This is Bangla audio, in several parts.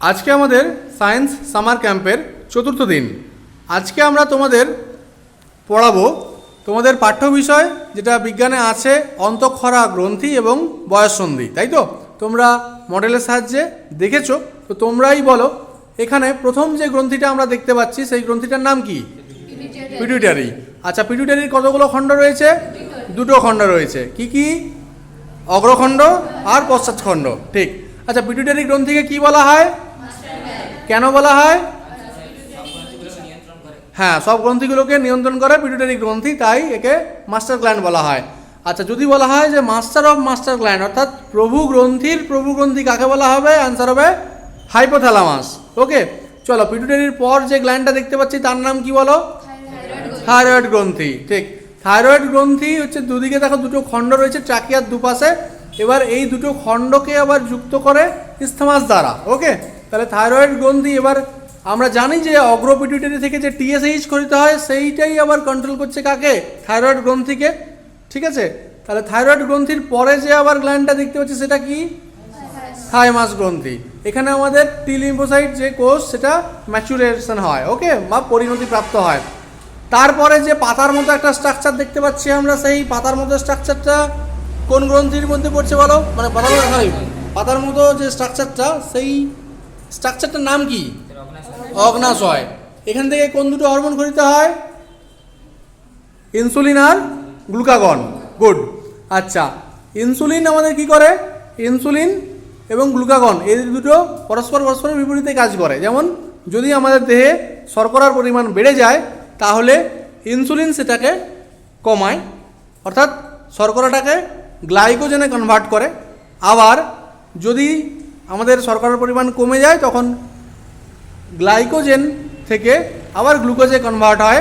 আজকে আমাদের সায়েন্স সামার ক্যাম্পের চতুর্থ দিন। আজকে আমরা তোমাদের পড়াবো তোমাদের পাঠ্য বিষয় যেটা বিজ্ঞানে আছে অন্তঃক্ষরা গ্রন্থি এবং বয়ঃসন্ধি তাই তো? তোমরা মডেলের সাহায্যে দেখেছ তো তোমরাই বলো এখানে প্রথম যে গ্রন্থিটা আমরা দেখতে পাচ্ছি সেই গ্রন্থিটার নাম কি? পিটুইটারি আচ্ছা পিটুইটারির কতগুলো খণ্ড রয়েছে? দুটো। খণ্ড রয়েছে। কি কি? অগ্রখণ্ড আর পশ্চাৎখণ্ড। ঠিক। আচ্ছা পিটুইটারি গ্রন্থিকে কি বলা হয়? কেন বলা হয়? হ্যাঁ সব গ্রন্থিগুলোকে নিয়ন্ত্রণ করে পিটুইটারি গ্রন্থি, তাই একে মাস্টার গ্ল্যান্ড বলা হয়। আচ্ছা যদি বলা হয় যে মাস্টার অফ মাস্টার গ্ল্যান্ড, অর্থাৎ প্রভু গ্রন্থির প্রভু গ্রন্থি কাকে বলা হবে? অ্যান্সার হবে হাইপোথ্যালামাস। ওকে, চলো পিটুইটারির পর যে গ্ল্যান্ডটা দেখতে পাচ্ছি, তার নাম কি বলো? থাইরয়েড গ্রন্থি। ঠিক, থাইরয়েড গ্রন্থি হচ্ছে দুদিকে দেখো, দুটো খণ্ড রয়েছে, ট্রাকিয়ার দুপাশে। এবার এই দুটো খণ্ডকে আবার যুক্ত করে ইস্থমাস দ্বারা। ওকে তাহলে থাইরয়েড গ্রন্থি এবার আমরা জানি যে অগ্রপিটুইটারি থেকে যে টিএসএইচ খরিত হয়, সেইটাই আবার কন্ট্রোল করছে কাকে? থাইরয়েড গ্রন্থিকে। ঠিক আছে? তাহলে থাইরয়েড গ্রন্থির পরে যে আবার গ্ল্যান্ডটা দেখতে পাচ্ছি, সেটা কি? থাইমাস গ্রন্থি। এখানে আমাদের টি লিম্ফোসাইট যে কোষ, সেটা ম্যাচুরেশন হয় ওকে বা পরিণতি প্রাপ্ত হয়। তারপরে যে পাতার মতো একটা স্ট্রাকচার দেখতে পাচ্ছি আমরা, সেই পাতার মতো স্ট্রাকচারটা কোন গ্রন্থির মধ্যে পড়ছে বলো? মানে পাতার মতো পাতার মতো যে স্ট্রাকচারটা সেই স্ট্রাকচারটার নাম কি? অগ্নাশয়। এখান থেকে কোন দুটো হরমোন খরিত হয়? ইনসুলিন আর গ্লুকাগন। গুড আচ্ছা ইনসুলিন আমাদের কি করে? ইনসুলিন এবং গ্লুকাগন, এই দুটো পরস্পর পরস্পরের বিপরীতে কাজ করে। যেমন, যদি আমাদের দেহে শর্করার পরিমাণ বেড়ে যায়, তাহলে ইনসুলিন সেটাকে কমায়। অর্থাৎ শর্করাটাকে গ্লাইকোজেনে কনভার্ট করে। আবার যদি আমাদের শর্করার পরিমাণ কমে যায়, তখন গ্লাইকোজেন থেকে আবার গ্লুকোজে কনভার্ট হয়।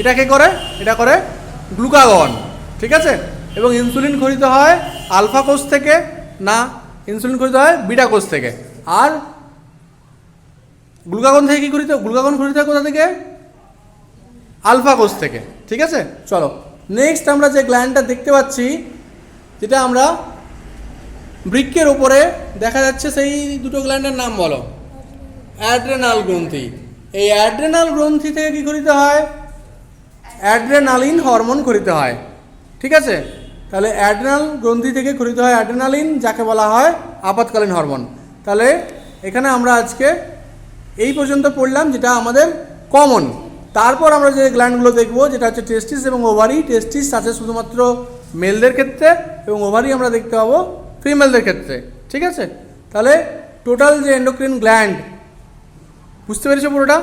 এটাকে করে? এটা করে গ্লুকাগন, ঠিক আছে? এবং ইনসুলিন খরিত হয় আলফা কোষ থেকে, না ইনসুলিন খরিত হয় বিটা কোষ থেকে। আর গ্লুকাগন থেকে কী খরিত? গ্লুকাগন খরিত হয় কোথা থেকে? আলফা কোষ থেকে, ঠিক আছে? চলো নেক্সট আমরা যে গ্ল্যান্ডটা দেখতে পাচ্ছি, যেটা আমরা বৃক্ষের ওপরে দেখা যাচ্ছে সেই দুটো গ্ল্যান্ডের নাম বলো। অ্যাড্রেনাল গ্রন্থি। এই অ্যাড্রেনাল গ্রন্থি থেকে কি করিতে হয়? অ্যাড্রেনালিন হরমোন খরিতে হয়। ঠিক আছে? তাহলে অ্যাড্রেনাল গ্রন্থি থেকে খরিত হয় অ্যাড্রেনালিন, যাকে বলা হয় আপাতকালীন হরমোন। তাহলে এখানে আমরা আজকে এই পর্যন্ত পড়লাম যেটা আমাদের কমন। তারপর আমরা যে গ্ল্যান্ডগুলো দেখব, যেটা হচ্ছে টেস্টিস এবং ওভারি। টেস্টিস আছে শুধুমাত্র মেলদের ক্ষেত্রে এবং ওভারি আমরা দেখতে পাবো ফিমেলদের ক্ষেত্রে ঠিক আছে? তাহলে টোটাল যে এন্ডোক্রিন গ্ল্যান্ড বুঝতে পেরেছ পুরোটা?